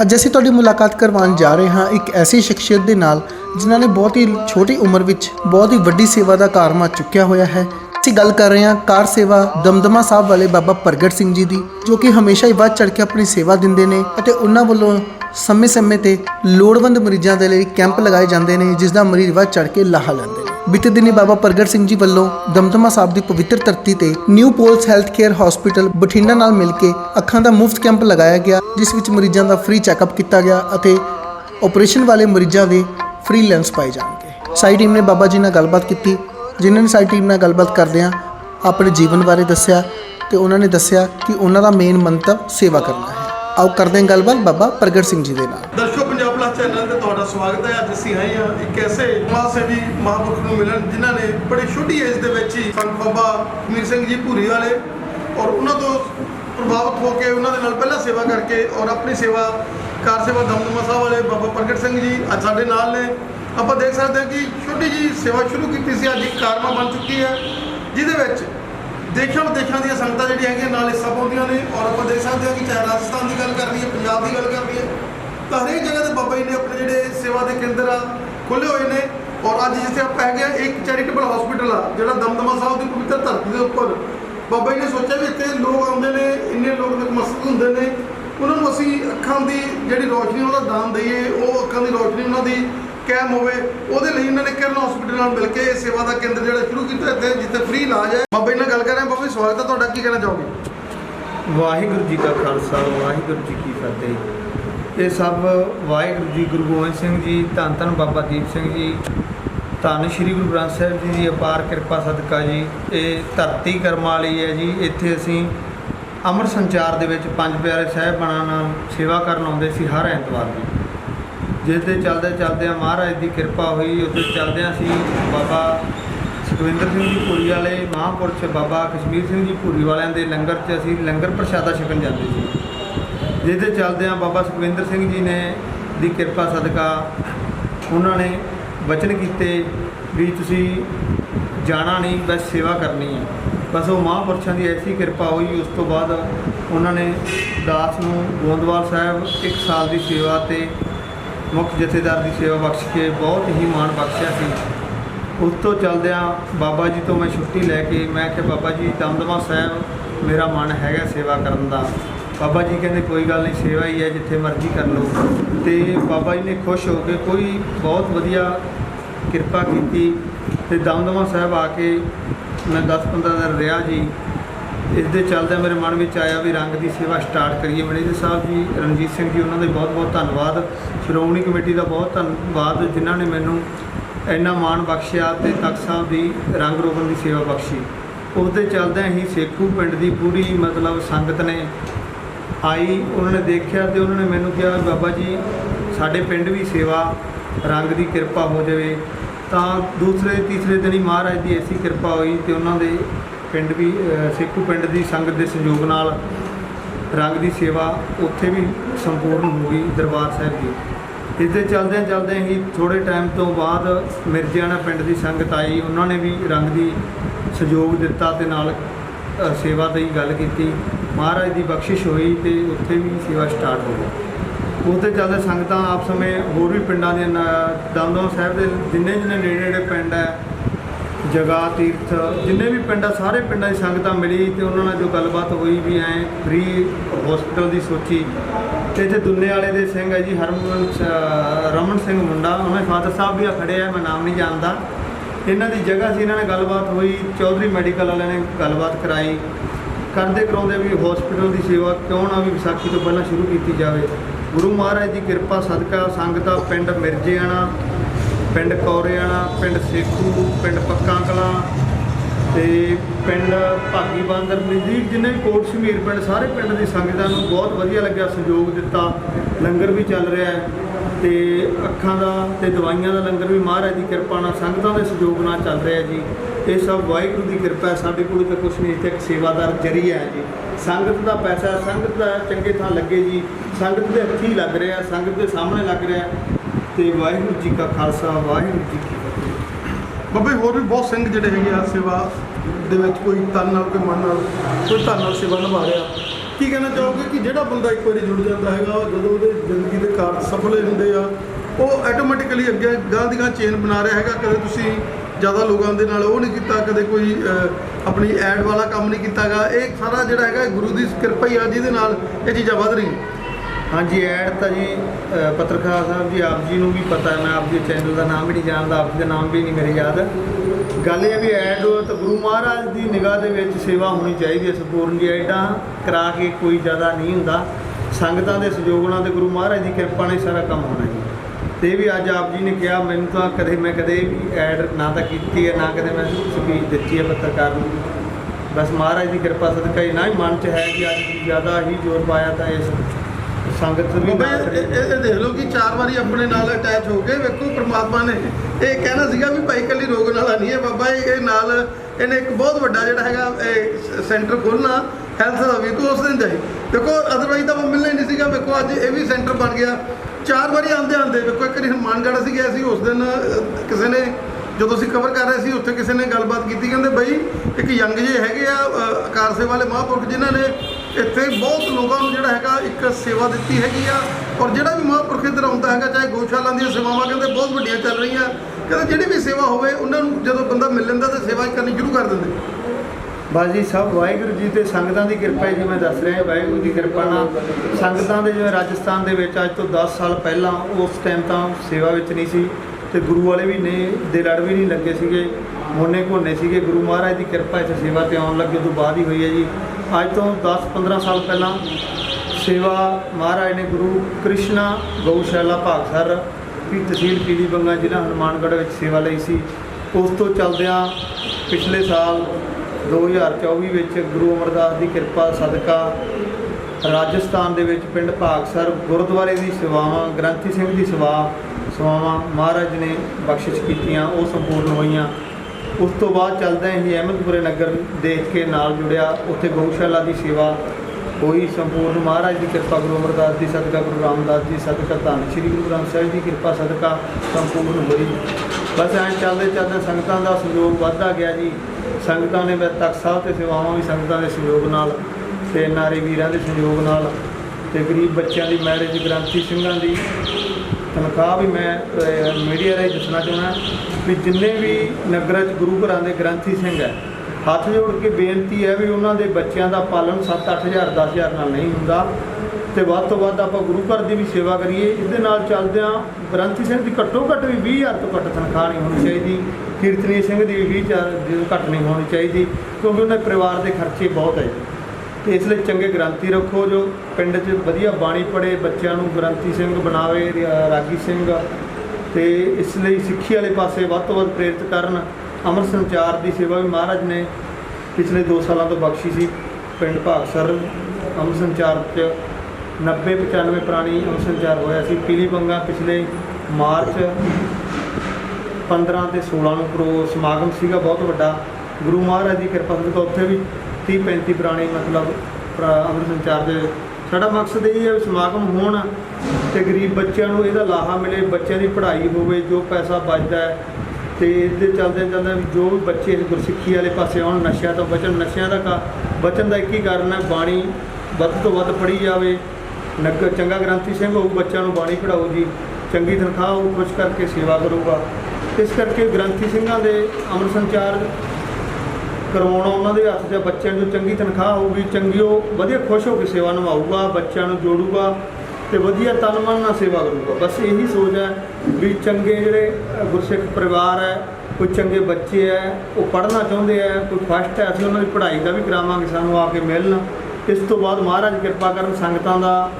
ਅੱਜ ਅਸੀਂ ਤੁਹਾਡੀ ਮੁਲਾਕਾਤ ਕਰਵਾਉਣ ਜਾ ਰਹੇ ਹਾਂ ਇੱਕ ਐਸੀ ਸ਼ਖਸੀਅਤ ਦੇ ਨਾਲ, ਜਿਨ੍ਹਾਂ ਨੇ ਬਹੁਤ ਹੀ ਛੋਟੀ ਉਮਰ ਵਿੱਚ ਬਹੁਤ ਹੀ ਵੱਡੀ ਸੇਵਾ ਦਾ ਕਾਰਮਾ ਚੁੱਕਿਆ ਹੋਇਆ ਹੈ। ਅਸੀਂ ਗੱਲ ਕਰ ਰਹੇ ਹਾਂ ਕਾਰ ਸੇਵਾ ਦਮਦਮਾ ਸਾਹਿਬ ਵਾਲੇ ਬਾਬਾ ਪ੍ਰਗਟ ਸਿੰਘ ਜੀ ਦੀ, ਜੋ ਕਿ ਹਮੇਸ਼ਾ ਹੀ ਵੱਧ ਚੜ ਕੇ ਆਪਣੀ ਸੇਵਾ ਦਿੰਦੇ ਨੇ ਅਤੇ ਉਹਨਾਂ ਵੱਲੋਂ ਸਮੇਂ-ਸਮੇਂ ਤੇ ਲੋੜਵੰਦ ਮਰੀਜ਼ਾਂ ਦੇ ਲਈ ਕੈਂਪ ਲਗਾਏ ਜਾਂਦੇ ਨੇ, ਜਿਸ ਦਾ ਮਰੀਜ਼ ਵੱਧ ਚੜ ਕੇ ਲਾਹਾ ਲੈਂਦੇ ਨੇ ਬੀਤੇ ਦਿਨੀ ਬਾਬਾ ਪ੍ਰਗਟ ਸਿੰਘ ਜੀ ਵੱਲੋਂ ਦਮਦਮਾ ਸਾਹਿਬ ਦੀ ਪਵਿੱਤਰ ਧਰਤੀ ਤੇ new Poles health care hospital Bathinda ਨਾਲ ਮਿਲ ਕੇ ਅੱਖਾਂ ਦਾ ਮੁਫਤ ਕੈਂਪ ਲਗਾਇਆ ਗਿਆ, ਜਿਸ ਵਿੱਚ ਮਰੀਜ਼ਾਂ ਦਾ ਫ੍ਰੀ ਚੈੱਕਅਪ ਕੀਤਾ ਗਿਆ ਅਤੇ ਆਪਰੇਸ਼ਨ ਵਾਲੇ ਮਰੀਜ਼ਾਂ ਦੇ ਫ੍ਰੀ ਲੈਂਸ ਪਾਏ ਜਾਣਗੇ। ਸਾਈ ਟੀਮ ਨੇ ਬਾਬਾ ਜੀ ਨਾਲ ਗੱਲਬਾਤ ਕੀਤੀ, ਜਿਨ੍ਹਾਂ ਨੇ ਸਾਈ ਟੀਮ ਨਾਲ ਗੱਲਬਾਤ ਕਰਦਿਆਂ ਆਪਣੇ ਜੀਵਨ ਬਾਰੇ ਦੱਸਿਆ ਤੇ ਉਹਨਾਂ ਨੇ ਦੱਸਿਆ ਕਿ ਉਹਨਾਂ ਦਾ ਮੇਨ ਮੰਤਵ ਸੇਵਾ ਕਰਨਾ ਹੈ। ਆਓ ਕਰਦੇ ਹਾਂ ਗੱਲਬਾਤ ਬਾਬਾ ਪ੍ਰਗਟ ਸਿੰਘ ਜੀ ਦੇ ਨਾਲ। ਦਰਸ਼ਕੋ ਚੈਨਲ ਤੇ ਤੁਹਾਡਾ ਸਵਾਗਤ ਹੈ। ਅੱਜ ਅਸੀਂ ਆਏ ਹਾਂ ਇੱਕ ਐਸੇ ਸਮਾਜ ਸੇਵੀ ਮਹਾਂਪੁਰਖ ਨੂੰ ਮਿਲਣ, ਜਿਨ੍ਹਾਂ ਨੇ ਬੜੀ ਛੋਟੀ ਏਜ ਦੇ ਵਿੱਚ ਹੀ ਸੰਤ ਬਾਬਾ ਕਮੀਰ ਸਿੰਘ ਜੀ ਭੂਰੀ ਵਾਲੇ ਔਰ ਉਹਨਾਂ ਤੋਂ ਪ੍ਰਭਾਵਿਤ ਹੋ ਕੇ ਉਹਨਾਂ ਦੇ ਨਾਲ ਪਹਿਲਾਂ ਸੇਵਾ ਕਰਕੇ ਔਰ ਆਪਣੀ ਸੇਵਾ, ਕਾਰ ਸੇਵਾ ਦਮਦਮਾ ਸਾਹਿਬ ਵਾਲੇ ਬਾਬਾ ਪ੍ਰਗਟ ਸਿੰਘ ਜੀ ਅੱਜ ਸਾਡੇ ਨਾਲ ਨੇ। ਆਪਾਂ ਦੇਖ ਸਕਦੇ ਹਾਂ ਕਿ ਛੋਟੀ ਜੀ ਸੇਵਾ ਸ਼ੁਰੂ ਕੀਤੀ ਸੀ, ਅੱਜ ਇੱਕ ਕਾਰਮਾ ਬਣ ਚੁੱਕੀ ਹੈ, ਜਿਹਦੇ ਵਿੱਚ ਦੇਖਣ ਦੇਖਣ ਦੀਆਂ ਸੰਗਤਾਂ ਜਿਹੜੀਆਂ ਹੈਗੀਆਂ ਨਾਲ ਹਿੱਸਾ ਪਾਉਂਦੀਆਂ ਨੇ ਔਰ ਆਪਾਂ ਦੇਖ ਸਕਦੇ ਹਾਂ ਕਿ ਚਾਹੇ ਰਾਜਸਥਾਨ ਦੀ ਗੱਲ ਕਰ ਲਈਏ, ਪੰਜਾਬ ਦੀ ਗੱਲ ਕਰ ਲਈਏ ਤਾਂ ਹਰੇਕ ਜਗ੍ਹਾ ਤੇ ਬਾਬਾ ਜੀ ਨੇ ਆਪਣੇ ਜਿਹੜੇ ਸੇਵਾ ਦੇ ਕੇਂਦਰ ਆ, ਖੋਲ੍ਹੇ ਹੋਏ ਨੇ ਔਰ ਅੱਜ ਜਿੱਥੇ ਆਪਾਂ ਹੈਗੇ ਆ ਇੱਕ ਚੈਰੀਟੇਬਲ ਹਸਪੀਟਲ ਆ, ਜਿਹੜਾ ਦਮਦਮਾ ਸਾਹਿਬ ਦੀ ਪਵਿੱਤਰ ਧਰਤੀ ਦੇ ਉੱਪਰ। ਬਾਬਾ ਜੀ ਨੇ ਸੋਚਿਆ ਵੀ ਇੱਥੇ ਲੋਕ ਆਉਂਦੇ ਨੇ, ਇੰਨੇ ਲੋਕ ਨਤਮਸਤਕ ਹੁੰਦੇ ਨੇ, ਉਹਨਾਂ ਨੂੰ ਅਸੀਂ ਅੱਖਾਂ ਦੀ ਜਿਹੜੀ ਰੋਸ਼ਨੀ ਉਹਦਾ ਦਾਨ ਦਈਏ, ਉਹ ਅੱਖਾਂ ਦੀ ਰੋਸ਼ਨੀ ਉਹਨਾਂ ਦੀ ਕਾਇਮ ਹੋਵੇ। ਉਹਦੇ ਲਈ ਇਹਨਾਂ ਨੇ ਕਿਰਨ ਹਸਪੀਟਲ ਨਾਲ ਮਿਲ ਕੇ ਇਹ ਸੇਵਾ ਦਾ ਕੇਂਦਰ ਜਿਹੜਾ ਸ਼ੁਰੂ ਕੀਤਾ ਇੱਥੇ, ਜਿੱਥੇ ਫ੍ਰੀ ਇਲਾਜ ਹੈ। ਬਾਬਾ ਜੀ ਨਾਲ ਗੱਲ ਕਰ ਰਹੇ ਬਾਬਾ ਜੀ, ਸਵਾਗਤ ਹੈ ਤੁਹਾਡਾ। ਕੀ ਕਹਿਣਾ ਚਾਹੋਗੇ? ਵਾਹਿਗੁਰੂ ਜੀ ਕਾ ਖਾਲਸਾ, ਵਾਹਿਗੁਰੂ ਜੀ ਕੀ ਫਤਿਹ। ਇਹ ਸਭ ਵਾਹਿਗੁਰੂ ਜੀ, ਗੁਰੂ ਗੋਬਿੰਦ ਸਿੰਘ ਜੀ, ਧੰਨ ਧੰਨ ਬਾਬਾ ਦੀਪ ਸਿੰਘ ਜੀ, ਧੰਨ ਸ਼੍ਰੀ ਗੁਰੂ ਗ੍ਰੰਥ ਸਾਹਿਬ ਜੀ ਦੀ ਅਪਾਰ ਕਿਰਪਾ ਸਦਕਾ ਜੀ। ਇਹ ਧਰਤੀ ਕਰਮਾਂ ਵਾਲੀ ਹੈ ਜੀ। ਇੱਥੇ ਅਸੀਂ ਅਮਰ ਸੰਚਾਰ ਦੇ ਵਿੱਚ ਪੰਜ ਪਿਆਰੇ ਸਾਹਿਬਾਨਾਂ ਨਾਲ ਸੇਵਾ ਕਰਨ ਆਉਂਦੇ ਸੀ ਹਰ ਐਤਵਾਰ ਦੀ। ਜਿਸ ਦੇ ਚੱਲਦੇ ਚੱਲਦੇ ਮਹਾਰਾਜ ਦੀ ਕਿਰਪਾ ਹੋਈ। ਉੱਥੇ ਚੱਲਦਿਆਂ ਸੀ ਬਾਬਾ ਸੁਖਵਿੰਦਰ ਸਿੰਘ ਜੀ ਭੂਰੀ ਵਾਲੇ, ਮਹਾਂਪੁਰਸ਼ ਬਾਬਾ ਕਸ਼ਮੀਰ ਸਿੰਘ ਜੀ ਭੂਰੀ ਵਾਲਿਆਂ ਦੇ ਲੰਗਰ 'ਚ ਅਸੀਂ ਲੰਗਰ ਪ੍ਰਸ਼ਾਦਾ ਛਕਣ ਜਾਂਦੇ ਸੀ। ਜਿਸ ਦੇ ਚੱਲਦਿਆਂ ਬਾਬਾ ਸੁਖਵਿੰਦਰ ਸਿੰਘ ਜੀ ਨੇ ਦੀ ਕਿਰਪਾ ਸਦਕਾ ਉਹਨਾਂ ਨੇ ਵਚਨ ਕੀਤੇ ਵੀ ਤੁਸੀਂ ਜਾਣਾ ਨਹੀਂ, ਬਸ ਸੇਵਾ ਕਰਨੀ ਹੈ। ਬਸ ਉਹ ਮਹਾਂਪੁਰਸ਼ਾਂ ਦੀ ਐਸੀ ਕਿਰਪਾ ਹੋਈ, ਉਸ ਤੋਂ ਬਾਅਦ ਉਹਨਾਂ ਨੇ ਦਾਸ ਨੂੰ ਗੋਂਦਵਾਲ ਸਾਹਿਬ ਇੱਕ ਸਾਲ ਦੀ ਸੇਵਾ ਤੇ ਮੁੱਖ ਜਥੇਦਾਰ ਦੀ ਸੇਵਾ ਬਖਸ਼ ਕੇ ਬਹੁਤ ਹੀ ਮਾਣ ਬਖਸ਼ਿਆ ਸੀ। ਉਸ ਤੋਂ ਚੱਲਦਿਆਂ ਬਾਬਾ ਜੀ ਤੋਂ ਮੈਂ ਛੁੱਟੀ ਲੈ ਕੇ ਮੈਂ ਕਿਹਾ, ਬਾਬਾ ਜੀ, ਦਮਦਮਾ ਸਾਹਿਬ, ਮੇਰਾ ਮਨ ਹੈਗਾ ਸੇਵਾ ਕਰਨ ਦਾ। ਬਾਬਾ ਜੀ ਕਹਿੰਦੇ ਕੋਈ ਗੱਲ ਨਹੀਂ, ਸੇਵਾ ਹੀ ਹੈ, ਜਿੱਥੇ ਮਰਜ਼ੀ ਕਰ ਲਓ। ਤੇ ਬਾਬਾ ਜੀ ਨੇ ਖੁਸ਼ ਹੋ ਕੇ ਕੋਈ ਬਹੁਤ ਵਧੀਆ ਕਿਰਪਾ ਕੀਤੀ। ਤੇ ਦਮਦਮਾ ਸਾਹਿਬ ਆ ਕੇ ਮੈਂ 10-15 ਦਿਨ ਰਿਹਾ ਜੀ। ਇਸ ਦੇ ਚੱਲਦਿਆਂ ਮੇਰੇ ਮਨ ਵਿੱਚ ਆਇਆ ਵੀ ਰੰਗ ਦੀ ਸੇਵਾ ਸਟਾਰਟ ਕਰੀਏ। ਮੈਨੇਜਰ ਸਾਹਿਬ ਜੀ, ਰਣਜੀਤ ਸਿੰਘ ਜੀ, ਉਹਨਾਂ ਦੇ ਬਹੁਤ ਬਹੁਤ ਧੰਨਵਾਦ। ਸ਼੍ਰੋਮਣੀ ਕਮੇਟੀ ਦਾ ਬਹੁਤ ਧੰਨਵਾਦ, ਜਿਨ੍ਹਾਂ ਨੇ ਮੈਨੂੰ ਇੰਨਾ ਮਾਣ ਬਖਸ਼ਿਆ ਤੇ ਤਖਤ ਸਾਹਿਬ ਦੀ ਰੰਗ ਰੋਗਨ ਦੀ ਸੇਵਾ ਬਖਸ਼ੀ। ਉਸ ਦੇ ਚੱਲਦਿਆਂ ਹੀ ਸੇਖੂ ਪਿੰਡ ਦੀ ਪੂਰੀ ਮਤਲਬ ਸੰਗਤ ਨੇ ਆਈ ਉਹਨਾਂ ਨੇ ਦੇਖਿਆ ਤੇ ਉਹਨਾਂ ਨੇ ਮੈਨੂੰ ਕਿਹਾ ਬਾਬਾ ਜੀ ਸਾਡੇ ਪਿੰਡ ਵੀ ਸੇਵਾ ਰੰਗ ਦੀ ਕਿਰਪਾ ਹੋ ਜਾਵੇ। ਤਾਂ ਦੂਸਰੇ ਤੀਸਰੇ ਦਿਨ ਹੀ ਮਹਾਰਾਜ ਦੀ ਐਸੀ ਕਿਰਪਾ ਹੋਈ ਤੇ ਉਹਨਾਂ ਦੇ ਪਿੰਡ ਵੀ ਅ, ਪਿੰਡ ਦੀ ਸੰਗਤ ਦੇ ਸਹਿਯੋਗ ਨਾਲ ਰੰਗ ਦੀ ਸੇਵਾ ਉੱਥੇ ਵੀ ਸੰਪੂਰਨ ਹੋ ਗਈ ਦਰਬਾਰ ਸਾਹਿਬ ਦੀ। ਇਸ ਦੇ ਚੱਲਦਿਆਂ ਚੱਲਦਿਆਂ ਹੀ ਥੋੜੇ ਟਾਈਮ ਤੋਂ ਬਾਅਦ ਮਿਰਜ਼ਿਆਣਾ ਪਿੰਡ ਦੀ ਸੰਗਤ ਆਈ। ਉਹਨਾਂ ਨੇ ਵੀ ਰੰਗ ਦੀ ਸਹਿਯੋਗ ਦਿੱਤਾ ਤੇ ਨਾਲ ਸੇਵਾ ਦੀ ਗੱਲ ਕੀਤੀ। ਮਹਾਰਾਜ ਦੀ ਬਖਸ਼ਿਸ਼ ਹੋਈ ਤੇ ਉੱਥੇ ਵੀ ਸੇਵਾ ਸਟਾਰਟ ਹੋ ਗਈ। ਉਹਦੇ ਚੱਲਦੇ ਸੰਗਤਾਂ ਆਪ ਸਮੇਂ ਹੋਰ ਵੀ ਪਿੰਡਾਂ ਦੇ ਦਮਦਮਾ ਸਾਹਿਬ ਦੇ ਜਿੰਨੇ ਜਿੰਨੇ ਨੇੜੇ ਨੇੜੇ ਪਿੰਡ ਹੈ, ਜਗਾ, ਤੀਰਥ, ਜਿੰਨੇ ਵੀ ਪਿੰਡ ਆ, ਸਾਰੇ ਪਿੰਡਾਂ ਦੀ ਸੰਗਤਾਂ ਮਿਲੀ ਤੇ ਉਹਨਾਂ ਨਾਲ ਜੋ ਗੱਲਬਾਤ ਹੋਈ ਵੀ ਐ ਫ੍ਰੀ ਹਸਪੀਟਲ ਦੀ ਸੋਚੀ। ਤੇ ਇੱਥੇ ਦੁੰਨੇ ਵਾਲੇ ਦੇ ਸਿੰਘ ਹੈ ਜੀ ਹਰਮਨ ਰਮਨ ਸਿੰਘ ਮੁੰਡਾ, ਉਹਨਾਂ ਦੇ ਫਾਦਰ ਸਾਹਿਬ ਵੀ ਆ ਖੜੇ ਆ, ਮੈਂ ਨਾਮ ਨਹੀਂ ਜਾਣਦਾ। ਇਹਨਾਂ ਦੀ ਜਗ੍ਹਾ ਸੀ, ਇਹਨਾਂ ਨਾਲ ਗੱਲਬਾਤ ਹੋਈ, ਚੌਧਰੀ ਮੈਡੀਕਲ ਵਾਲਿਆਂ ਨੇ ਗੱਲਬਾਤ ਕਰਾਈ। ਕਰਦੇ ਕਰਾਉਂਦੇ ਵੀ ਹਸਪੀਟਲ ਦੀ ਸੇਵਾ ਕਿਉਂ ਨਾ ਵੀ ਵਿਸਾਖੀ ਤੋਂ ਪਹਿਲਾਂ ਸ਼ੁਰੂ ਕੀਤੀ ਜਾਵੇ। ਗੁਰੂ ਮਹਾਰਾਜ ਦੀ ਕਿਰਪਾ, ਸਦਕਾ, ਸੰਗਤਾਂ, ਪਿੰਡ ਮਿਰਜੇਆਣਾ, ਪਿੰਡ ਕੌਰਿਆਣਾ, ਪਿੰਡ ਸੇਖੂ, ਪਿੰਡ ਪੱਕਾ ਕਲਾਂ ਤੇ ਪਿੰਡ ਭਾਗੀ ਬਾਂਦਰ, ਨਜ਼ਦੀਕ ਜਿੰਨੇ ਵੀ ਕੋਟ ਸ਼ਮੀਰ ਪਿੰਡ, ਸਾਰੇ ਪਿੰਡ ਦੀ ਸੰਗਤਾਂ ਨੂੰ ਬਹੁਤ ਵਧੀਆ ਲੱਗਿਆ, ਸਹਿਯੋਗ ਦਿੱਤਾ। ਲੰਗਰ ਵੀ ਚੱਲ ਰਿਹਾ ਹੈ ਤੇ ਅੱਖਾਂ ਦਾ ਤੇ ਦਵਾਈਆਂ ਦਾ ਲੰਗਰ ਵੀ ਮਹਾਰਾਜ ਦੀ ਕਿਰਪਾ ਨਾਲ, ਸੰਗਤਾਂ ਦੇ ਸਹਿਯੋਗ ਨਾਲ ਚੱਲ ਰਿਹਾ ਜੀ। ਇਹ ਸਭ ਵਾਹਿਗੁਰੂ ਦੀ ਕਿਰਪਾ ਹੈ, ਸਾਡੇ ਕੋਲ ਤਾਂ ਕੁਝ ਨਹੀਂ, ਇੱਥੇ ਇੱਕ ਸੇਵਾਦਾਰ ਜਰੀਆ ਹੈ ਜੀ। ਸੰਗਤ ਦਾ ਪੈਸਾ, ਸੰਗਤ ਦਾ ਚੰਗੇ ਥਾਂ ਲੱਗੇ ਜੀ। ਸੰਗਤ ਦੇ ਹੱਥੀਂ ਲੱਗ ਰਿਹਾ, ਸੰਗਤ ਦੇ ਸਾਹਮਣੇ ਲੱਗ ਰਿਹਾ ਤੇ ਵਾਹਿਗੁਰੂ ਜੀ ਕਾ ਖਾਲਸਾ, ਵਾਹਿਗੁਰੂ ਜੀ ਕੀ ਫਤਿਹ। ਬਾਬਾ ਹੋਰ ਵੀ ਬਹੁਤ ਸਿੰਘ ਜਿਹੜੇ ਹੈਗੇ ਆ ਸੇਵਾ ਦੇ ਵਿੱਚ, ਕੋਈ ਤਨ ਨਾਲ, ਕੋਈ ਮਨ ਨਾਲ, ਕੋਈ ਧਨ ਨਾਲ ਸੇਵਾ ਨਿਭਾ ਰਿਹਾ। ਕੀ ਕਹਿਣਾ ਚਾਹੋਗੇ ਕਿ ਜਿਹੜਾ ਬੰਦਾ ਇੱਕ ਵਾਰੀ ਜੁੜ ਜਾਂਦਾ ਹੈਗਾ ਜਦੋਂ ਉਹਦੇ ਜ਼ਿੰਦਗੀ ਦੇ ਕਾਰਜ ਸਫਲੇ ਹੁੰਦੇ ਆ, ਉਹ ਆਟੋਮੈਟਿਕਲੀ ਅੱਗੇ ਗਾਂ ਦੀ ਗਾਂ ਚੇਨ ਬਣਾ ਰਿਹਾ ਹੈਗਾ। ਕਦੇ ਤੁਸੀਂ ਜ਼ਿਆਦਾ ਲੋਕਾਂ ਦੇ ਨਾਲ ਉਹ ਨਹੀਂ ਕੀਤਾ, ਕਦੇ ਕੋਈ ਆਪਣੀ ਐਡ ਵਾਲਾ ਕੰਮ ਨਹੀਂ ਕੀਤਾਗਾ। ਇਹ ਸਾਰਾ ਜਿਹੜਾ ਹੈਗਾ, ਗੁਰੂ ਦੀ ਕਿਰਪਾ ਹੀ ਆ, ਜਿਹਦੇ ਨਾਲ ਇਹ ਚੀਜ਼ਾਂ ਵੱਧ ਰਹੀਆਂ। ਹਾਂਜੀ ਐਡ ਤਾਂ ਜੀ ਪੱਤਰਕਾਰ ਸਾਹਿਬ ਜੀ, ਆਪ ਜੀ ਨੂੰ ਵੀ ਪਤਾ ਮੈਂ ਆਪ ਦੇ ਚੈਨਲ ਦਾ ਨਾਮ ਵੀ ਨਹੀਂ ਜਾਣਦਾ, ਆਪ ਜੀ ਦਾ ਨਾਮ ਵੀ ਨਹੀਂ ਮੇਰੇ ਯਾਦ। ਗੱਲ ਇਹ ਹੈ ਵੀ ਐਡ ਤਾਂ ਗੁਰੂ ਮਹਾਰਾਜ ਦੀ ਨਿਗਾਹ ਦੇ ਵਿੱਚ ਸੇਵਾ ਹੋਣੀ ਚਾਹੀਦੀ ਹੈ, ਸੰਪੂਰਨ ਜੀ ਐਡਾਂ ਕਰਾ ਕੇ ਕੋਈ ਜ਼ਿਆਦਾ ਨਹੀਂ ਹੁੰਦਾ। ਸੰਗਤਾਂ ਦੇ ਸਹਿਯੋਗ ਨਾਲ ਤੇ ਗੁਰੂ ਮਹਾਰਾਜ ਦੀ ਕਿਰਪਾ ਨਾਲ ਸਾਰਾ ਕੰਮ ਹੋਣਾ ਜੀ। ਤੇ ਵੀ ਅੱਜ ਆਪ ਜੀ ਨੇ ਕਿਹਾ, ਮੈਨੂੰ ਤਾਂ ਕਦੇ ਮੈਂ ਕਦੇ ਵੀ ਐਡ ਨਾ ਤਾਂ ਕੀਤੀ ਹੈ, ਨਾ ਕਦੇ ਮੈਂ ਸਪੀਚ ਦਿੱਤੀ ਹੈ ਪੱਤਰਕਾਰ ਨੂੰ। ਬਸ ਮਹਾਰਾਜ ਦੀ ਕਿਰਪਾ ਸਦਕਾ ਹੀ ਨਾ ਹੀ ਮਨ 'ਚ ਹੈ ਕਿ ਅੱਜ ਜ਼ਿਆਦਾ ਹੀ ਜ਼ੋਰ ਪਾਇਆ ਤਾਂ ਇਸ ਸੰਗਤ ਵੀ ਬਾਬਾ ਇਹ ਦੇਖ ਲਓ ਕਿ ਚਾਰ ਵਾਰੀ ਆਪਣੇ ਨਾਲ ਅਟੈਚ ਹੋ ਕੇ ਵੇਖੋ ਪ੍ਰਮਾਤਮਾ ਨੇ ਇਹ ਕਹਿਣਾ ਸੀਗਾ ਵੀ ਭਾਈ ਕੱਲੀ ਰੋਗਣ ਵਾਲਾ ਨਹੀਂ ਹੈ ਬਾਬਾ ਇਹ ਨਾਲ ਇਹਨੇ ਇੱਕ ਬਹੁਤ ਵੱਡਾ ਜਿਹੜਾ ਹੈਗਾ ਇਹ ਸੈਂਟਰ ਖੋਲਣਾ ਹੈਲਥ ਦਾ ਵੀ ਤੋਂ ਉਸ ਦਿਨ ਜਾਈ। ਦੇਖੋ ਅਦਰਵਾਈਜ਼ ਤਾਂ ਉਹ ਮਿਲਣਾ ਹੀ ਨਹੀਂ ਸੀਗਾ ਵੇਖੋ ਅੱਜ ਇਹ ਵੀ ਸੈਂਟਰ ਬਣ ਗਿਆ। ਚਾਰ ਵਾਰੀ ਆਂਦੇ ਆਂਦੇ ਵੇਖੋ ਇੱਕ ਵਾਰੀ ਹਨੂੰਮਾਨਗੜ੍ਹ ਅਸੀਂ ਗਏ ਸੀ ਉਸ ਦਿਨ ਕਿਸੇ ਨੇ ਜਦੋਂ ਅਸੀਂ ਕਵਰ ਕਰ ਰਹੇ ਸੀ ਉੱਥੇ ਕਿਸੇ ਨੇ ਗੱਲਬਾਤ ਕੀਤੀ ਕਹਿੰਦੇ ਬਈ ਇੱਕ ਯੰਗ ਜੇ ਹੈਗੇ ਆ ਅਕਾਰ ਸੇਵਾ ਵਾਲੇ ਮਹਾਂਪੁਰਖ ਜਿਨ੍ਹਾਂ ਨੇ ਇੱਥੇ ਬਹੁਤ ਲੋਕਾਂ ਨੂੰ ਜਿਹੜਾ ਹੈਗਾ ਇੱਕ ਸੇਵਾ ਦਿੱਤੀ ਹੈਗੀ ਆ। ਔਰ ਜਿਹੜਾ ਵੀ ਮਹਾਂਪੁਰਖ ਇੱਧਰ ਆਉਂਦਾ ਹੈਗਾ, ਚਾਹੇ ਗੋਸ਼ਾਲਾ ਦੀਆਂ ਸੇਵਾਵਾਂ ਕਹਿੰਦੇ, ਬਹੁਤ ਵੱਡੀਆਂ ਚੱਲ ਰਹੀਆਂ। ਕਹਿੰਦੇ ਜਿਹੜੀ ਵੀ ਸੇਵਾ ਹੋਵੇ, ਉਹਨਾਂ ਨੂੰ ਜਦੋਂ ਬੰਦਾ ਮਿਲ ਲੈਂਦਾ ਤਾਂ ਸੇਵਾ ਕਰਨੀ ਸ਼ੁਰੂ ਕਰ ਦਿੰਦੇ। ਬਸ ਜੀ ਸਭ ਵਾਹਿਗੁਰੂ ਜੀ ਤੇ ਸੰਗਤਾਂ ਦੀ ਕਿਰਪਾ ਹੈ ਜੀ, ਮੈਂ ਦੱਸ ਰਿਹਾ, ਵਾਹਿਗੁਰੂ ਦੀ ਕਿਰਪਾ ਨਾਲ। ਸੰਗਤਾਂ ਦੇ ਜਿਵੇਂ ਰਾਜਸਥਾਨ ਦੇ ਵਿੱਚ ਅੱਜ ਤੋਂ 10 ਸਾਲ ਪਹਿਲਾਂ, ਉਸ ਟਾਈਮ ਤਾਂ ਸੇਵਾ ਵਿੱਚ ਨਹੀਂ ਸੀ। ਤੇ ਗੁਰੂ ਵਾਲੇ ਵੀ ਨੇ, ਦੇ ਲੜ ਵੀ ਨਹੀਂ ਲੱਗੇ ਸੀਗੇ। ਮੋਨੇ ਘੋਨੇ ਸੀਗੇ, ਗੁਰੂ ਮਹਾਰਾਜ ਦੀ ਕਿਰਪਾ ਇੱਥੇ ਸੇਵਾ ਤੇ ਆਉਣ ਲੱਗੇ ਤੋਂ ਬਾਅਦ ਹੀ ਹੋਈ ਹੈ ਜੀ। ਅੱਜ ਤੋਂ 10-15 ਸਾਲ ਪਹਿਲਾਂ ਸੇਵਾ ਮਹਾਰਾਜ ਨੇ ਗੁਰੂ ਕ੍ਰਿਸ਼ਨਾ ਗਊਸ਼ਾਲਾ ਭਾਗਸਰ ਦੀ ਤਹਿਸੀਲ ਪੀਲੀ ਬੰਗਾ ਜ਼ਿਲ੍ਹਾ ਹਨੂਮਾਨਗੜ੍ਹ ਵਿੱਚ ਸੇਵਾ ਲਈ ਸੀ। ਉਸ ਤੋਂ ਚੱਲਦਿਆਂ ਪਿਛਲੇ ਸਾਲ 2024 ਵਿੱਚ ਗੁਰੂ ਅਮਰਦਾਸ ਦੀ ਕਿਰਪਾ, ਸਦਕਾ ਰਾਜਸਥਾਨ ਦੇ ਵਿੱਚ ਪਿੰਡ ਭਾਗਸਰ ਗੁਰਦੁਆਰੇ ਦੀ ਸੇਵਾਵਾਂ, ਗ੍ਰੰਥੀ ਸਿੰਘ ਦੀ ਸੇਵਾ ਸੇਵਾਵਾਂ ਮਹਾਰਾਜ ਨੇ ਬਖਸ਼ਿਸ਼ ਕੀਤੀਆਂ, ਉਹ ਸੰਪੂਰਨ ਹੋਈਆਂ। ਉਸ ਤੋਂ ਬਾਅਦ ਚੱਲਦੇ ਹੀ ਅਹਿਮਦਪੁਰੇ ਨਗਰ ਦੇਖ ਕੇ ਨਾਲ ਜੁੜਿਆ। ਉੱਥੇ ਗਊਸ਼ਾਲਾ ਦੀ ਸੇਵਾ ਹੋਈ ਸੰਪੂਰਨ। ਮਹਾਰਾਜ ਦੀ ਕਿਰਪਾ, ਗੁਰੂ ਅਮਰਦਾਸ ਦੀ ਸਦਕਾ, ਗੁਰੂ ਰਾਮਦਾਸ ਜੀ ਸਦਕਾ, ਧੰਨ ਸ਼੍ਰੀ ਗੁਰੂ ਗ੍ਰੰਥ ਸਾਹਿਬ ਦੀ ਕਿਰਪਾ ਸਦਕਾ ਸੰਪੂਰਨ ਹੋਈ। ਬਸ ਐਂ ਚੱਲਦੇ ਚੱਲਦੇ ਸੰਗਤਾਂ ਦਾ ਸਹਿਯੋਗ ਵੱਧਦਾ ਗਿਆ ਜੀ। ਸੰਗਤਾਂ ਨੇ ਮੈਂ ਤਖਤ ਸਾਹਿਬ ਤੇ ਸੇਵਾਵਾਂ ਵੀ ਸੰਗਤਾਂ ਦੇ ਸਹਿਯੋਗ ਨਾਲ ਤੇ ਨਾਰੇ ਵੀਰਾਂ ਦੇ ਸਹਿਯੋਗ ਨਾਲ ਤੇ ਗਰੀਬ ਬੱਚਿਆਂ ਦੀ ਮੈਰਿਜ ਗ੍ਰੰਥੀ ਸਿੰਘਾਂ ਦੀ ਤਨਖਾਹ ਵੀ ਮੈਂ ਮੀਡੀਆ ਰਾਹੀਂ ਦੱਸਣਾ ਚਾਹੁੰਦਾ ਵੀ ਜਿੰਨੇ ਵੀ ਨਗਰਾਂ 'ਚ ਗੁਰੂ ਘਰਾਂ ਦੇ ਗ੍ਰੰਥੀ ਸਿੰਘ ਹੈ, ਹੱਥ ਜੋੜ ਕੇ ਬੇਨਤੀ ਹੈ ਵੀ ਉਹਨਾਂ ਦੇ ਬੱਚਿਆਂ ਦਾ ਪਾਲਣ 7-8000 10000 ਨਾਲ ਨਹੀਂ ਹੁੰਦਾ ਤੇ ਵੱਧ ਤੋਂ ਵੱਧ ਆਪਾਂ ਗੁਰੂ ਘਰ ਦੀ ਵੀ ਸੇਵਾ ਕਰੀਏ। ਇਹਦੇ ਨਾਲ ਚੱਲਦਿਆਂ ਗ੍ਰੰਥੀ ਸਿੰਘ ਦੀ ਘੱਟੋ ਘੱਟ ਵੀ 20000 ਤੋਂ ਘੱਟ ਤਨਖਾਹ ਨਹੀਂ ਹੋਣੀ ਚਾਹੀਦੀ ਕੀਰਤਨੀ ਸਿੰਘ ਦੀ ਵੀ 20000 ਘੱਟ ਨਹੀਂ ਹੋਣੀ ਚਾਹੀਦੀ, ਕਿਉਂਕਿ ਉਹਨਾਂ ਦੇ ਪਰਿਵਾਰ ਦੇ ਖਰਚੇ ਬਹੁਤ ਹੈ ਤੇ ਇਸ ਲਈ ਚੰਗੇ ਗ੍ਰੰਥੀ ਰੱਖੋ ਜੋ ਪਿੰਡ 'ਚ ਵਧੀਆ ਬਾਣੀ ਪੜ੍ਹੇ, ਬੱਚਿਆਂ ਨੂੰ ਗ੍ਰੰਥੀ ਸਿੰਘ ਬਣਾਵੇ, ਰਾਗੀ ਸਿੰਘ। ਤੇ ਇਸ ਲਈ ਸਿੱਖੀ ਵਾਲੇ ਪਾਸੇ ਵੱਧ ਤੋਂ ਵੱਧ ਪ੍ਰੇਰਿਤ ਕਰਨ। ਅਮਰ ਸੰਚਾਰ ਦੀ ਸੇਵਾ ਵੀ ਮਹਾਰਾਜ ਨੇ ਪਿਛਲੇ 2 ਸਾਲਾਂ ਤੋਂ ਬਖਸ਼ੀ ਸੀ। ਪਿੰਡ ਭਾਗਸਰ, ਅਮਰ ਸੰਚਾਰ 'ਚ 90 95 ਪ੍ਰਾਣੀ ਅਮਰ ਸੰਚਾਰ ਹੋਇਆ ਸੀ। ਪੀਲੀ ਬੰਗਾ ਪਿਛਲੇ ਮਾਰਚ 15 ਤੇ 16 ਨੂੰ ਪ੍ਰੋ ਸਮਾਗਮ ਸੀਗਾ, ਬਹੁਤ ਵੱਡਾ। ਗੁਰੂ ਮਹਾਰਾਜ ਦੀ ਕਿਰਪਾ ਸਦਕਾ ਉੱਥੇ ਵੀ 30 35 ਪੁਰਾਣੀ ਮਤਲਬ ਪ੍ਰਾ- ਅੰਮ੍ਰਿਤ ਸੰਚਾਰ ਦੇ ਸਾਡਾ ਮਕਸਦ ਇਹ ਹੈ ਵੀ ਸਮਾਗਮ ਹੋਣ ਤੇ ਗਰੀਬ ਬੱਚਿਆਂ ਨੂੰ ਇਹਦਾ ਲਾਹਾ ਮਿਲੇ, ਬੱਚਿਆਂ ਦੀ ਪੜ੍ਹਾਈ ਹੋਵੇ, ਜੋ ਪੈਸਾ ਬਚਦਾ ਹੈ ਤੇ ਇਹਦੇ ਚੱਲਦੇ ਚੱਲਦੇ ਜੋ ਵੀ ਬੱਚੇ ਗੁਰਸਿੱਖੀ ਵਾਲੇ ਪਾਸੇ ਆਉਣ ਨਸ਼ਿਆਂ ਤੋਂ ਬਚਣ, ਨਸ਼ਿਆਂ ਦਾ ਕਾ, ਬਚਣ ਦਾ ਇੱਕ ਹੀ ਕਾਰਨ ਹੈ ਬਾਣੀ ਵੱਧ ਤੋਂ ਵੱਧ ਪੜ੍ਹੀ ਜਾਵੇ। ਨਗਰ ਚੰਗਾ ਗ੍ਰੰਥੀ ਸਿੰਘ ਹੋਊ, ਬੱਚਿਆਂ ਨੂੰ ਬਾਣੀ ਪੜਾਓ ਜੀ। ਚੰਗੀ ਤਨਖਾਹ ਹੋਊ ਕੁਛ ਕਰਕੇ ਸੇਵਾ ਕਰੂਗਾ। ਇਸ ਕਰਕੇ ਗ੍ਰੰਥੀ ਸਿੰਘਾਂ ਦੇ ਅਮਰ ਸੰਚਾਰ ਕਰਵਾਉਣਾ ਉਹਨਾਂ ਦੇ ਹੱਥ 'ਚ ਬੱਚਿਆਂ ਨੂੰ ਚੰਗੀ ਤਨਖਾਹ ਹੋਊਗੀ ਚੰਗੀ ਉਹ ਵਧੀਆ ਖੁਸ਼ ਹੋ ਕੇ ਸੇਵਾ ਨਿਭਾਊਗਾ, ਬੱਚਿਆਂ ਨੂੰ ਜੋੜੂਗਾ ਤੇ ਵਧੀਆ ਤਨ ਮਨ ਨਾਲ ਸੇਵਾ ਕਰੂਗਾ। ਬਸ ਇਹੀ ਸੋਚ ਹੈ ਵੀ ਚੰਗੇ ਜਿਹੜੇ ਗੁਰਸਿੱਖ ਪਰਿਵਾਰ ਹੈ, ਕੋਈ ਚੰਗੇ ਬੱਚੇ ਹੈ, ਉਹ ਪੜ੍ਹਨਾ ਚਾਹੁੰਦੇ ਹੈ, ਕੋਈ ਫਸਟ ਹੈ, ਅਸੀਂ ਉਹਨਾਂ ਦੀ ਪੜ੍ਹਾਈ ਦਾ ਵੀ ਕਰਾਵਾਂਗੇ, ਸਾਨੂੰ ਆ ਕੇ ਮਿਲਣ। ਇਸ ਤੋਂ ਬਾਅਦ ਮਹਾਰਾਜ ਕਿਰਪਾ ਕਰਨ ਸੰਗਤਾਂ ਦਾ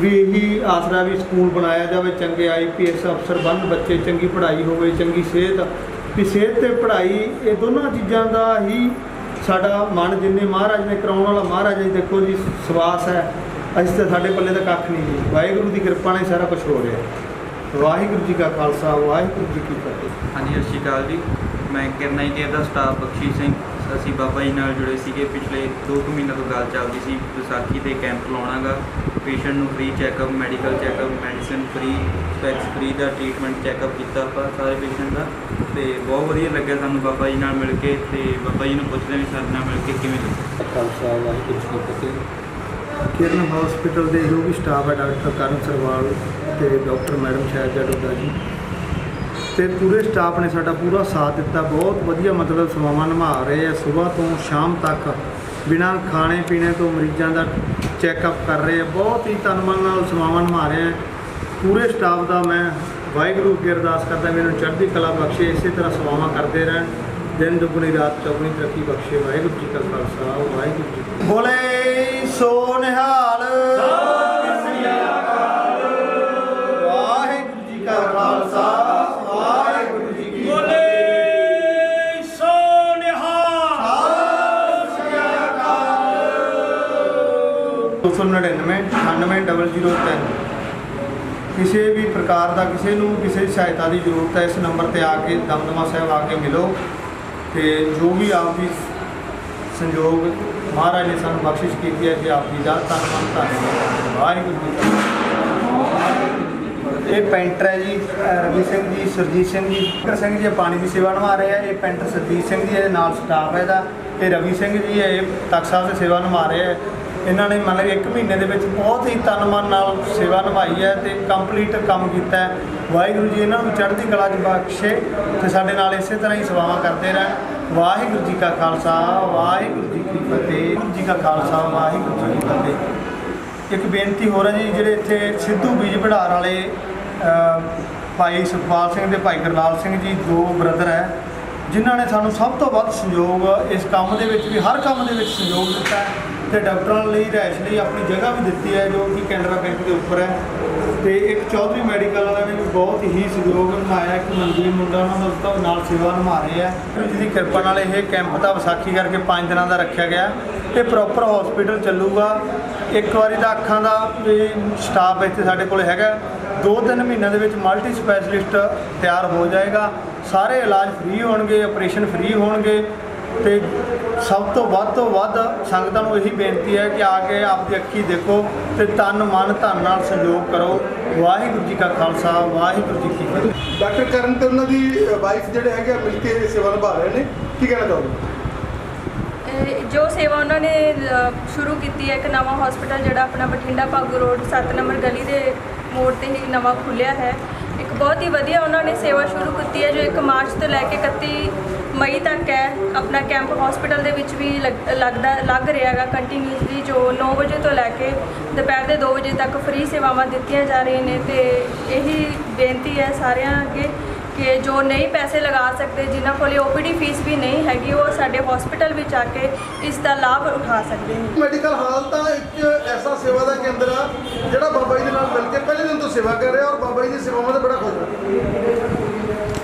ਵੀ ਇਹੀ ਆਸਰਾ ਵੀ ਸਕੂਲ ਬਣਾਇਆ ਜਾਵੇ, ਚੰਗੇ ਆਈਪੀਐਸ ਅਫਸਰ ਬਣਨ, ਬੱਚੇ ਚੰਗੀ ਪੜ੍ਹਾਈ ਹੋਵੇ, ਚੰਗੀ ਸਿਹਤ ਵੀ ਸਿਹਤ ਤੇ ਪੜ੍ਹਾਈ, ਇਹ ਦੋਨਾਂ ਚੀਜ਼ਾਂ ਦਾ ਹੀ ਸਾਡਾ ਮਨ ਜਿੰਨੇ ਮਹਾਰਾਜ ਨੇ ਕਰਾਉਣ ਵਾਲਾ ਮਹਾਰਾਜ ਜੀ ਦੇਖੋ ਜੀ, ਸਵਾਸ ਹੈ। ਅਸੀਂ ਤਾਂ ਸਾਡੇ ਪੱਲੇ ਦਾ ਕੱਖ ਨਹੀਂ ਜੀ। ਵਾਹਿਗੁਰੂ ਦੀ ਕਿਰਪਾ ਨਾਲ ਸਾਰਾ ਕੁਝ ਹੋ ਰਿਹਾ। ਵਾਹਿਗੁਰੂ ਜੀ ਕਾ ਖਾਲਸਾ, ਵਾਹਿਗੁਰੂ ਜੀ ਕੀ ਫਤਿਹ। ਹਾਂਜੀ, ਸਤਿ ਸ਼੍ਰੀ ਅਕਾਲ ਜੀ। ਮੈਂ ਕਿਰਨਾਈ ਕੇਅਰ ਦਾ ਸਟਾਫ ਬਖਸ਼ੀ ਸਿੰਘ। ਅਸੀਂ ਬਾਬਾ ਜੀ ਨਾਲ ਜੁੜੇ ਸੀਗੇ ਪਿਛਲੇ 2 ਕੁ ਮਹੀਨਿਆਂ ਤੋਂ ਗੱਲ ਚੱਲਦੀ ਸੀ ਵਿਸਾਖੀ ਤੇ ਕੈਂਪ ਲਾਉਣਾਗਾ। ਪੇਸ਼ੈਂਟ ਨੂੰ free checkup medical checkup medicine free specs free ਦਾ ਟ੍ਰੀਟਮੈਂਟ ਚੈੱਕਅਪ ਕੀਤਾ ਆਪਾਂ ਸਾਰੇ ਪੇਸ਼ੈਂਟ ਦਾ। ਤੇ ਬਹੁਤ ਵਧੀਆ ਲੱਗਿਆ ਸਾਨੂੰ ਬਾਬਾ ਜੀ ਨਾਲ ਮਿਲ ਕੇ ਤੇ ਬਾਬਾ ਜੀ ਨੂੰ ਪੁੱਛਦੇ ਵੀ ਸਾਡੇ ਨਾਲ ਮਿਲ ਕੇ ਕਿਵੇਂ ਲੱਗਿਆ ਖਾਲਸਾ ਵਾਹਿਗੁਰੂ ਜੀ ਕੀ ਫਤਿਹ ਕਿਰਨ ਹਸਪੀਟਲ ਦੇ ਜੋ ਵੀ ਸਟਾਫ ਹੈ ਡਾਕਟਰ ਕਰਨ ਸਰਵਾਲ ਤੇ ਡਾਕਟਰ ਮੈਡਮ ਸ਼ਾਇਦ ਜੀ ਤੇ ਪੂਰੇ ਸਟਾਫ ਨੇ ਸਾਡਾ ਪੂਰਾ ਸਾਥ ਦਿੱਤਾ। ਬਹੁਤ ਵਧੀਆ ਮਤਲਬ ਸੇਵਾਵਾਂ ਨਿਭਾ ਰਹੇ ਆ। ਸਵੇਰ ਤੋਂ ਸ਼ਾਮ ਤੱਕ ਬਿਨਾਂ ਖਾਣੇ ਪੀਣੇ ਤੋਂ ਮਰੀਜ਼ਾਂ ਦਾ ਚੈੱਕਅਪ ਕਰ ਰਹੇ ਆ। ਬਹੁਤ ਹੀ ਤਨ ਮਨ ਨਾਲ ਸੇਵਾਵਾਂ ਨਿਭਾ ਰਹੇ ਆ। ਪੂਰੇ ਸਟਾਫ ਦਾ ਮੈਂ ਵਾਹਿਗੁਰੂ ਅੱਗੇ ਅਰਦਾਸ ਕਰਦਾ, ਮੈਨੂੰ ਚੜ੍ਹਦੀ ਕਲਾ ਬਖਸ਼ੇ, ਇਸੇ ਤਰ੍ਹਾਂ ਸੇਵਾਵਾਂ ਕਰਦੇ ਰਹਿਣ। ਦਿਨ ਦੁਗਣੀ, ਰਾਤ ਚੌਗਣੀ ਤਰੱਕੀ ਬਖਸ਼ੇ। ਵਾਹਿਗੁਰੂ ਜੀ ਕਾ ਖਾਲਸਾ, ਵਾਹਿਗੁਰੂ ਜੀ ਕੀ ਬੋਲੇ ਸੋ 299 003 ਕਿਸੇ ਵੀ ਪ੍ਰਕਾਰ ਦਾ ਕਿਸੇ ਨੂੰ ਕਿਸੇ ਸਹਾਇਤਾ ਦੀ ਜ਼ਰੂਰਤ ਹੈ, ਇਸ ਨੰਬਰ ਤੇ ਆ ਕੇ ਦਮਦਮਾ ਸਾਹਿਬ ਆ ਕੇ ਮਿਲੋ ਤੇ ਜੋ ਵੀ ਆਪ ਦੀ ਸੰਯੋਗ ਮਹਾਰਾਜ ਨੇ ਸਾਨੂੰ ਬਖਸ਼ਿਸ਼ ਕੀਤੀ ਹੈ ਕਿ ਆਪ ਜੀ ਦਾ ਧੰਨਵਾਦ ਧੰਨਵਾਦ ਵਾਹਿਗੁਰੂ ਜੀ ਇਹ ਪੈਂਟਰ ਹੈ ਜੀ ਰਵੀ ਸਿੰਘ ਜੀ, ਸਰਜੀਤ ਸਿੰਘ ਜੀ। ਕਰ ਸਿੰਘ ਜੀ ਪਾਣੀ ਦੀ ਸੇਵਾ ਨਿਭਾ ਰਹੇ ਆ ਇਹ ਪੈਂਟਰ ਸਰਜੀਤ ਸਿੰਘ ਜੀ ਇਹਦੇ ਨਾਲ ਸਟਾਫ ਹੈ ਇਹਦਾ। ਇਹ ਰਵੀ ਸਿੰਘ ਜੀ ਇਹ ਤਖਤ ਸਾਹਿਬ ਦੀ ਸੇਵਾ ਨਿਭਾ ਰਹੇ ਆ ਇਹਨਾਂ ਨੇ ਮਤਲਬ ਇੱਕ ਮਹੀਨੇ ਦੇ ਵਿੱਚ ਬਹੁਤ ਹੀ ਤਨ ਮਨ ਨਾਲ ਸੇਵਾ ਨਿਭਾਈ ਹੈ ਤੇ ਕੰਪਲੀਟ ਕੰਮ ਕੀਤਾ ਹੈ। ਵਾਹਿਗੁਰੂ ਜੀ, ਇਹਨਾਂ ਨੂੰ ਚੜ੍ਹਦੀ ਕਲਾ 'ਚ ਬਖਸ਼ੇ ਤੇ ਸਾਡੇ ਨਾਲ ਇਸੇ ਤਰ੍ਹਾਂ ਹੀ ਸੇਵਾਵਾਂ ਕਰਦੇ ਰਹਿਣ। ਵਾਹਿਗੁਰੂ ਜੀ ਕਾ ਖਾਲਸਾ, ਵਾਹਿਗੁਰੂ ਜੀ ਕੀ ਫਤਿਹ। ਵਾਹਿਗੁਰੂ ਜੀ ਕਾ ਖਾਲਸਾ, ਵਾਹਿਗੁਰੂ ਜੀ ਕੀ ਫਤਿਹ। ਇੱਕ ਬੇਨਤੀ ਹੋਰ ਹੈ ਜੀ, ਜਿਹੜੇ ਇੱਥੇ ਸਿੱਧੂ ਬੀਜ ਭੰਡਾਰ ਵਾਲੇ ਭਾਈ ਸੁਖਪਾਲ ਸਿੰਘ ਤੇ ਭਾਈ ਗੁਰਲਾਲ ਸਿੰਘ ਜੀ, ਦੋ ਬ੍ਰਦਰ ਹੈ, ਜਿਨ੍ਹਾਂ ਨੇ ਸਾਨੂੰ ਸਭ ਤੋਂ ਵੱਧ ਸਹਿਯੋਗ ਇਸ ਕੰਮ ਦੇ ਵਿੱਚ ਵੀ, ਹਰ ਕੰਮ ਦੇ ਵਿੱਚ ਸਹਿਯੋਗ ਦਿੱਤਾ ਹੈ। ਤੇ ਡਾਕਟਰਾਂ ਲਈ ਰਹਿਸ਼ ਲਈ ਆਪਣੀ ਜਗ੍ਹਾ ਵੀ ਦਿੱਤੀ ਹੈ, ਜੋ ਕਿ ਕੈਨਰਾ ਬੈਂਕ ਦੇ ਉੱਪਰ ਹੈ। ਤੇ ਇੱਕ ਚੌਧਰੀ ਮੈਡੀਕਲ ਵਾਲਿਆਂ ਨੇ ਵੀ ਬਹੁਤ ਹੀ ਸਹਿਯੋਗ ਨਿਭਾਇਆ, ਇੱਕ ਮਨਜੀਤ ਮੁੰਡਾ ਉਹਨਾਂ ਦਾ ਤਾਂ ਨਾਲ ਸੇਵਾ ਨਿਭਾ ਰਹੇ ਆ ਜਿਹਦੀ ਕਿਰਪਾ ਨਾਲ ਇਹ ਕੈਂਪ ਦਾ ਵਿਸਾਖੀ ਕਰਕੇ 5 ਦਿਨਾਂ ਦਾ ਰੱਖਿਆ ਗਿਆ। ਇਹ ਪ੍ਰੋਪਰ ਹਸਪੀਟਲ ਚੱਲੂਗਾ। ਇੱਕ ਵਾਰੀ ਦਾ ਅੱਖਾਂ ਦਾ ਵੀ ਸਟਾਫ ਇੱਥੇ ਸਾਡੇ ਕੋਲ ਹੈਗਾ। ਦੋ ਤਿੰਨ ਮਹੀਨਿਆਂ ਦੇ ਵਿੱਚ ਮਲਟੀ ਸਪੈਸ਼ਲਿਸਟ ਤਿਆਰ ਹੋ ਜਾਏਗਾ। ਸਾਰੇ ਇਲਾਜ ਫ੍ਰੀ ਹੋਣਗੇ, ਆਪਰੇਸ਼ਨ ਫ੍ਰੀ ਹੋਣਗੇ। ਤੇ ਸਭ ਤੋਂ ਵੱਧ ਤੋਂ ਵੱਧ ਸੰਗਤਾਂ ਨੂੰ ਇਹੀ ਬੇਨਤੀ ਹੈ ਕਿ ਆ ਕੇ ਆਪਦੀ ਅੱਖੀ ਦੇਖੋ ਤੇ ਤਨ ਮਨ ਧਨ ਨਾਲ ਸਹਿਯੋਗ ਕਰੋ। ਵਾਹਿਗੁਰੂ ਜੀ ਕਾ ਖਾਲਸਾ ਵਾਹਿਗੁਰੂ ਜੀ ਕੀ ਫਤਿਹ। ਡਾਕਟਰ ਕਰਨ ਤੇ ਉਹਨਾਂ ਦੀ ਵਾਈਫ ਜਿਹੜੇ ਹੈਗੇ ਮਿਲ ਕੇ ਸੇਵਾ ਨਿਭਾ ਰਹੇ ਨੇ। ਕੀ ਕਹਿਣਾ ਚਾਹੋਗੇ? ਜੋ ਸੇਵਾ ਉਹਨਾਂ ਨੇ ਸ਼ੁਰੂ ਕੀਤੀ ਹੈ ਇੱਕ ਨਵਾਂ ਹਸਪੀਟਲ ਜਿਹੜਾ ਆਪਣਾ ਬਠਿੰਡਾ ਭਾਗੂ ਰੋਡ 7 ਨੰਬਰ ਗਲੀ ਦੇ ਮੋੜ ਤੇ ਹੀ ਨਵਾਂ ਖੁੱਲਿਆ ਹੈ। ਇੱਕ ਬਹੁਤ ਹੀ ਵਧੀਆ ਉਹਨਾਂ ਨੇ ਸੇਵਾ ਸ਼ੁਰੂ ਕੀਤੀ ਹੈ ਜੋ 1 ਮਾਰਚ ਤੋਂ ਲੈ ਕੇ 31 ਮਈ ਤੱਕ ਹੈ। ਆਪਣਾ ਕੈਂਪ ਹਸਪੀਟਲ ਦੇ ਵਿੱਚ ਵੀ ਲੱਗ- ਲੱਗਦਾ ਲੱਗ ਰਿਹਾ ਹੈਗਾ ਕੰਟੀਨਿਊਸਲੀ ਜੋ 9 ਵਜੇ ਤੋਂ ਲੈ ਕੇ ਦੁਪਹਿਰ ਦੇ 2 ਵਜੇ ਤੱਕ ਫ੍ਰੀ ਸੇਵਾਵਾਂ ਦਿੱਤੀਆਂ ਜਾ ਰਹੀਆਂ ਨੇ ਤੇ ਇਹੀ ਬੇਨਤੀ ਹੈ ਸਾਰਿਆਂ ਅੱਗੇ ਕਿ ਜੋ ਨਹੀਂ ਪੈਸੇ ਲਗਾ ਸਕਦੇ ਜਿਨ੍ਹਾਂ ਕੋਲ ਓਪੀਡੀ ਫੀਸ ਵੀ ਨਹੀਂ ਹੈਗੀ ਉਹ ਸਾਡੇ ਹਸਪੀਟਲ ਵਿੱਚ ਆ ਕੇ ਇਸ ਦਾ ਲਾਭ ਉਠਾ ਸਕਦੇ ਨੇ। ਮੈਡੀਕਲ ਹਾਲ ਤਾਂ ਇੱਕ ਐਸਾ ਸੇਵਾ ਦਾ ਕੇਂਦਰ ਆ ਜਿਹੜਾ ਬਾਬਾ ਜੀ ਦੇ ਨਾਲ ਮਿਲ ਕੇ ਪਹਿਲੇ ਦਿਨ ਤੋਂ ਸੇਵਾ ਕਰ ਰਿਹਾ ਔਰ ਬਾਬਾ ਜੀ ਦੀ ਸੇਵਾਵਾਂ ਤੋਂ ਬੜਾ ਖੁਸ਼ ਹੈ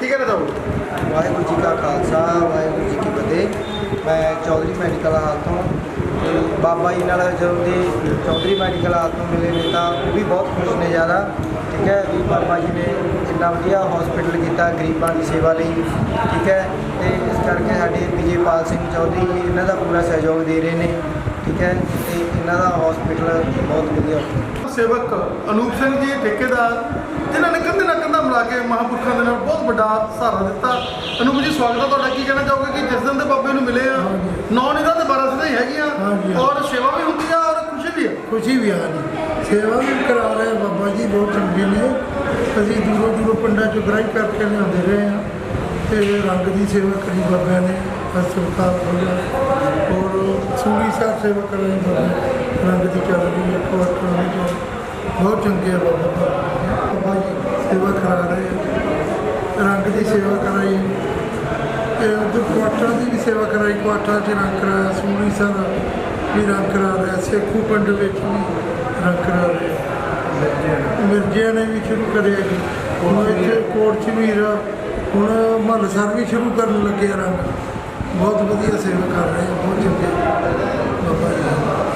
ਕੀ ਕਹਿਣਾ ਚਾਹੋਗੇ ਵਾਹਿਗੁਰੂ ਜੀ ਕਾ ਖਾਲਸਾ ਵਾਹਿਗੁਰੂ ਜੀ ਕੀ ਫਤਿਹ ਮੈਂ ਚੌਧਰੀ ਮੈਡੀਕਲ ਹਾਲ ਤੋਂ, ਤੇ ਬਾਬਾ ਜੀ ਨਾਲ ਜਦੋਂ ਦੇ ਚੌਧਰੀ ਮੈਡੀਕਲ ਹਾਲ ਤੋਂ ਮਿਲੇ ਨੇ ਤਾਂ ਉਹ ਵੀ ਬਹੁਤ ਖੁਸ਼ ਨੇ ਜ਼ਿਆਦਾ, ਠੀਕ ਹੈ? ਵੀ ਬਾਬਾ ਜੀ ਨੇ ਇੰਨਾ ਵਧੀਆ ਹਸਪੀਟਲ ਕੀਤਾ ਗਰੀਬਾਂ ਦੀ ਸੇਵਾ ਲਈ, ਠੀਕ ਹੈ? ਤੇ ਇਸ ਕਰਕੇ ਸਾਡੇ ਵਿਜੇਪਾਲ ਸਿੰਘ ਚੌਧਰੀ ਜੀ ਇਹਨਾਂ ਦਾ ਪੂਰਾ ਸਹਿਯੋਗ ਦੇ ਰਹੇ ਨੇ, ਠੀਕ ਹੈ? ਤੇ ਇਹਨਾਂ ਦਾ ਹਸਪੀਟਲ ਬਹੁਤ ਵਧੀਆ ਸੇਵਕ ਅਨੂਪ ਸਿੰਘ ਜੀ, ਠੇਕੇਦਾਰ, ਜਿਨ੍ਹਾਂ ਨੇ ਕੰਧੇ ਨਾਲ ਕੰਧਾ ਮਿਲਾ ਕੇ ਮਹਾਂਪੁਰਖਾਂ ਦੇ ਵੱਡਾ ਸਹਾਰਾ ਦਿੱਤਾ। ਅਨੂਪ ਜੀ ਸਵਾਗਤ ਹੈ ਤੁਹਾਡਾ। ਕੀ ਕਹਿਣਾ ਚਾਹੋਗੇ ਕਿ ਜਿਸ ਦਿਨ ਦੇ ਬਾਬੇ ਨੂੰ ਮਿਲੇ ਆ ਨੌ ਨਿਗਾਹ ਤੇ 12 ਸਿੱਧੇ ਹੈਗੀਆਂ ਔਰ ਸੇਵਾ ਵੀ ਹੁੰਦੀ ਆ ਔਰ ਖੁਸ਼ੀ ਵੀ ਹੈ ਖੁਸ਼ੀ ਵੀ ਆ ਰਹੀ ਸੇਵਾ ਵੀ ਕਰਾ ਰਹੇ ਆ ਬਾਬਾ ਜੀ ਬਹੁਤ ਚੰਗੇ ਨੇ। ਅਸੀਂ ਦੂਰੋਂ ਦੂਰੋਂ ਪਿੰਡਾਂ ਚੋਂ ਗ੍ਰਾਈ ਕਰਕੇ ਲਿਆਉਂਦੇ ਰਹੇ ਆ। ਤੇ ਰੰਗ ਦੀ ਸੇਵਾ ਕਰੀ ਬਾਬਿਆਂ ਨੇ ਹਸਪਤਾਲ ਖੋਲ੍ਹਿਆ ਔਰ ਸੂਰੀ ਸਾਹਿਬ ਸੇਵਾ ਕਰਾਈ ਬਾਬਾ। ਰੰਗ ਦੀ ਚੱਲ ਰਹੀ ਹੈ ਵਿੱਚ ਬਹੁਤ ਚੰਗੇ ਆ ਬਾਬਾ ਬਾਬਾ ਜੀ ਸੇਵਾ ਕਰਾ ਰਹੇ ਆ। ਰੰਗ ਦੀ ਸੇਵਾ ਕਰਾਈ। ਤੇ ਉਧਰ ਕੁਆਟਰਾਂ ਦੀ ਵੀ ਸੇਵਾ ਕਰਾਈ। ਕੁਆਟਰਾਂ 'ਚ ਰੰਗ ਕਰਾਇਆ ਸੂਰੀ ਸਾਹਿਬ ਵੀ ਰੰਗ ਕਰਾ ਰਿਹਾ ਸੇਖੂ ਪਿੰਡ ਵਿੱਚ ਵੀ ਰੰਗ ਕਰਾ ਰਿਹਾ। ਮਿਰਜ਼ਿਆਂ ਨੇ ਵੀ ਸ਼ੁਰੂ ਕਰਿਆ ਜੀ। ਹੁਣ ਇੱਥੇ ਕੋਟ 'ਚ ਵੀ ਹੁਣ ਮਹੱਲ ਸਰ ਵੀ ਸ਼ੁਰੂ ਕਰਨ ਲੱਗੇ ਰੰਗ। ਬਹੁਤ ਵਧੀਆ ਸੇਵਾ ਕਰ ਰਹੇ ਬਹੁਤ ਚੰਗੇ। ਬਾਬਾ ਜੀ।